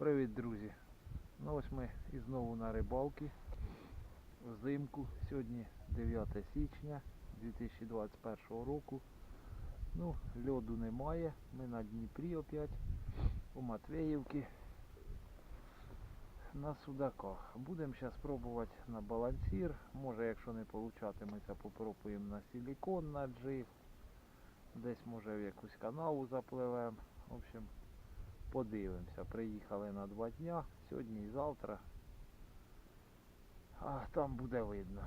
Привіт, друзі! Ну ось ми і знову на рибалці. Взимку. Сьогодні 9 січня 2021 року. Ну, льоду немає. Ми на Дніпрі опять у Матвеївці. На судаках. Будемо зараз пробувати на балансір. Може, якщо не получатиметься, попробуємо на силікон, на джиг. Десь може в якусь канаву запливемо. В общем, подивимося. Приїхали на два дня, сьогодні і завтра. А там буде видно.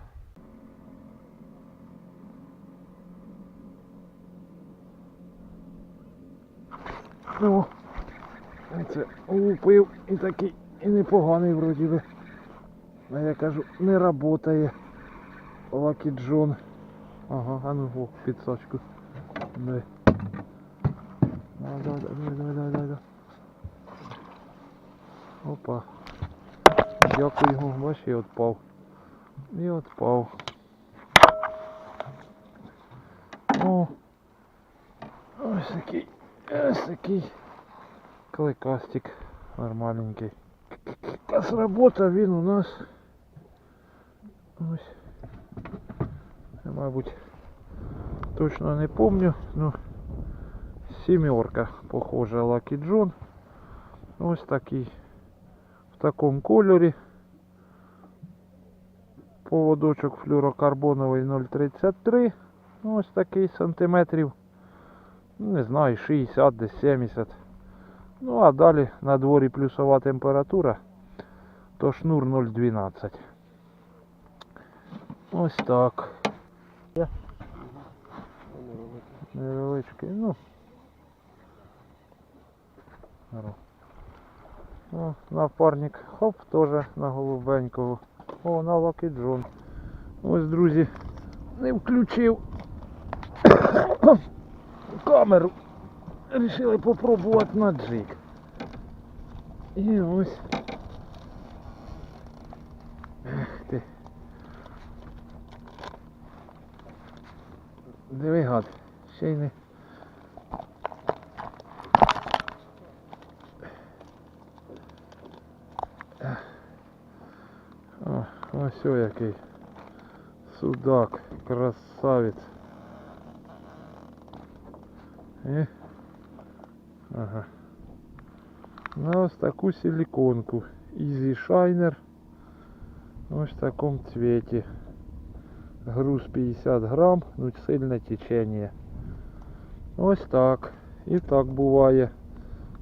Ну, це лупив і такий, і непоганий вроді би. А я кажу, не работає. Лакі Джон. Ага, а ну о, підсачку. Не. Давай, давай, давай, давай, давай, давай. Опа. Дякую йому, бач, і отпав. І отпав. О. Ось такий. Ось такий. Кликастик. Нормальненький. Якась робота він у нас. Ось. Я, мабуть, точно не помню, ну сімерка, похоже, Lucky John. Ось такий в Такому кольорі. Поводочок флюрокарбоновий 0,33. Ось такий сантиметрів. ну, Не знаю, 60 десь 70. Ну а далі на дворі плюсова температура, то шнур 0,12. Ось так. Невеличкий, ну. Ро. О, напарник, хоп, теж на голубенького. О, на Лакі Джон. Ось, друзі, не включив камеру. Рішили попробувати на джиг. І ось. Ех ти. Диви гад, ще й не. О, ось о який. Судак, красавець. І... Ага. На ось таку силиконку. Easy Shiner. Ось в такому цвіті. Груз 50 грам, ну сильне течення. Ось так. І так буває.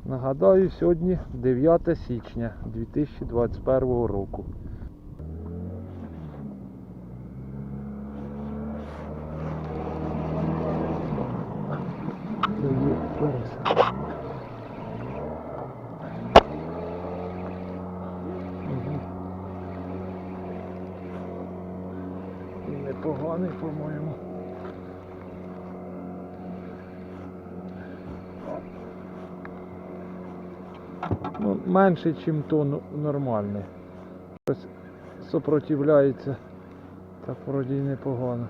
Нагадаю, сьогодні 9 січня 2021 року. Непоганий, по-моєму. Ну, менше, ніж то ну, нормальне. Щось сопротивляється. Так вроді й непогано.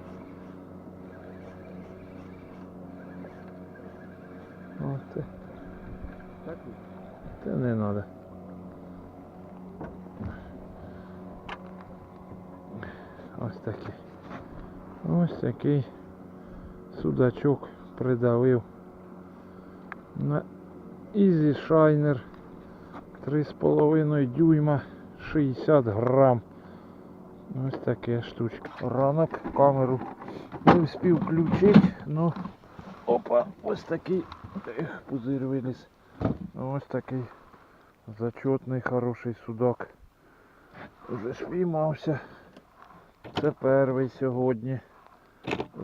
О, це. Це не треба. Ось такий. Ось такий судачок придавив на Easy Shiner 3,5 дюйма 60 грам. Ось таке штучка. Ранок камеру не встиг включити, ну опа, ось такий ех, пузир виліз. Ось такий зачетний хороший судак. Уже спіймався. Це перший сьогодні.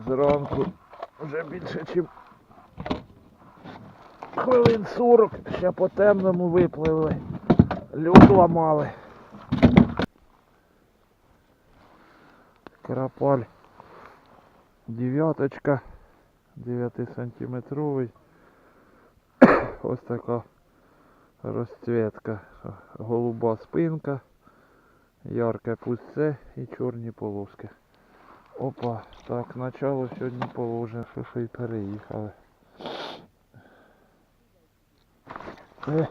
Зранку вже більше, ніж хвилин 40 ще по темному випливли. Льод ламали. Карапаль. Дев'яточка. 9 сантиметровий. Ось така розцвітка. Голуба спинка. Ярке пусте і чорні полоски. Опа, так, начало сьогодні положено, що ще й переїхали. Е,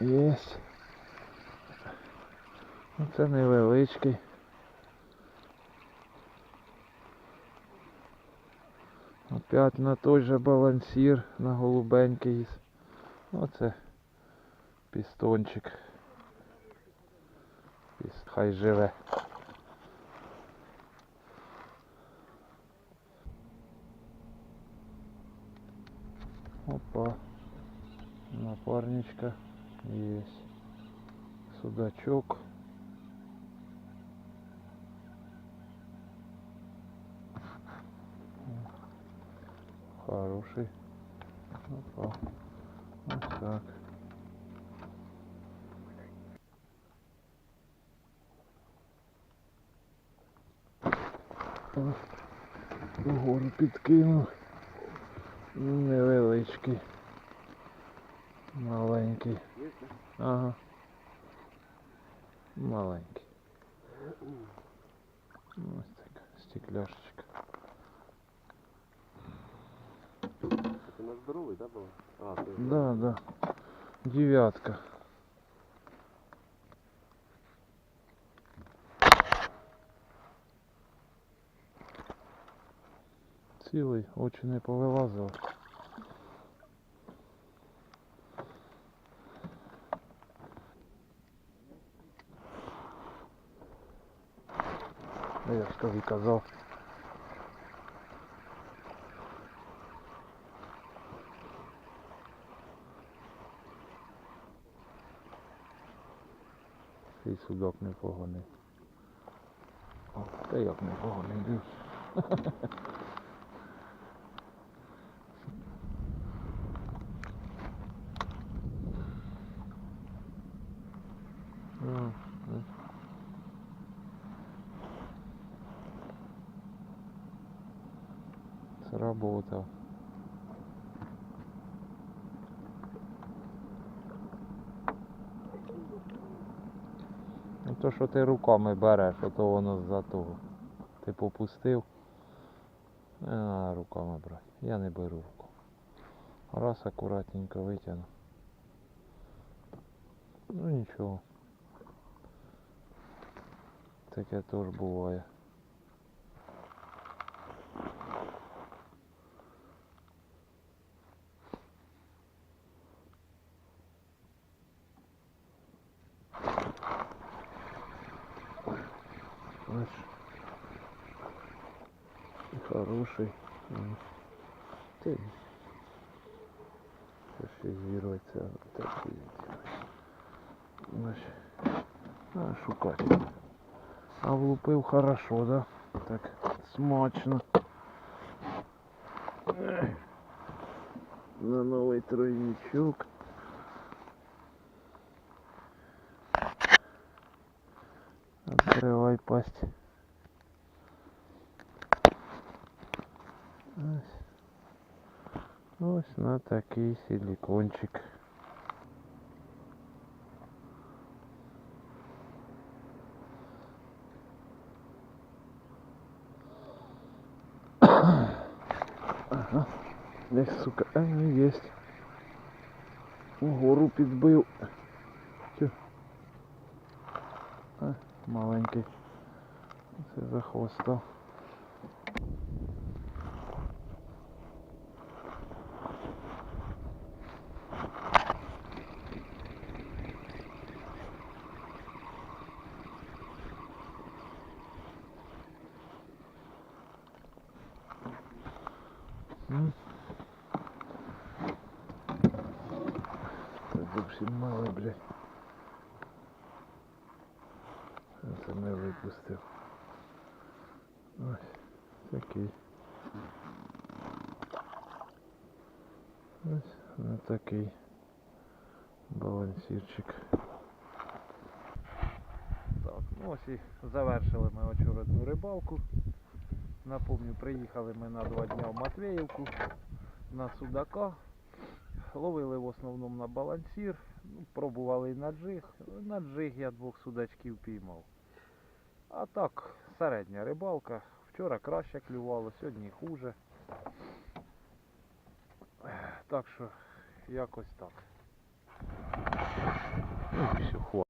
єсть. Ну, Це невеличкий. Опять на той же балансір, на голубенький. Оце пістончик. Піс- Хай живе. Опа. Напарничка есть. Судачок. Хороший. Опа. Вот так. О, Вгору підкинув. Невеличкий. Маленький. Ага. Маленький. Ось так, стекляшечка. Це на здоровий, да, була? А, Да, да. Девятка. Цілий, очі не повилазило. Ну, Я ж тобі казав. Цей судак непоганий. Та як непоганий, дивись. А, а. Сработав. Ну то, що ти руками береш, а то воно з-за того. Ти попустив. Не треба руками брати. Я не беру руку. Раз акуратненько витягну. Ну нічого. Таке теж буває. Ось. І Хороший. М. Ти. Це ще зірветься. Так і Ось. А, шукати. А влупив хорошо, да? Так, смачно. Ех. На новий тройничок. Такий силикончик. Ага. Десь, сука, а не есть. Гору підбив. Тю. А, маленький. Це за хвоста. Зовсім малий, блядь. Це не випустив. Ось такий. Ось на такий балансірчик. Так, ну ось і завершили ми очередну рибалку. Напомню, приїхали ми на два дня в Матвіївку на Судака. Ловили в основному на балансір, ну, пробували і на джиг. На джиг я двох судачків піймав. А так, середня рибалка. Вчора краще клювало, сьогодні хуже. Так що, якось так.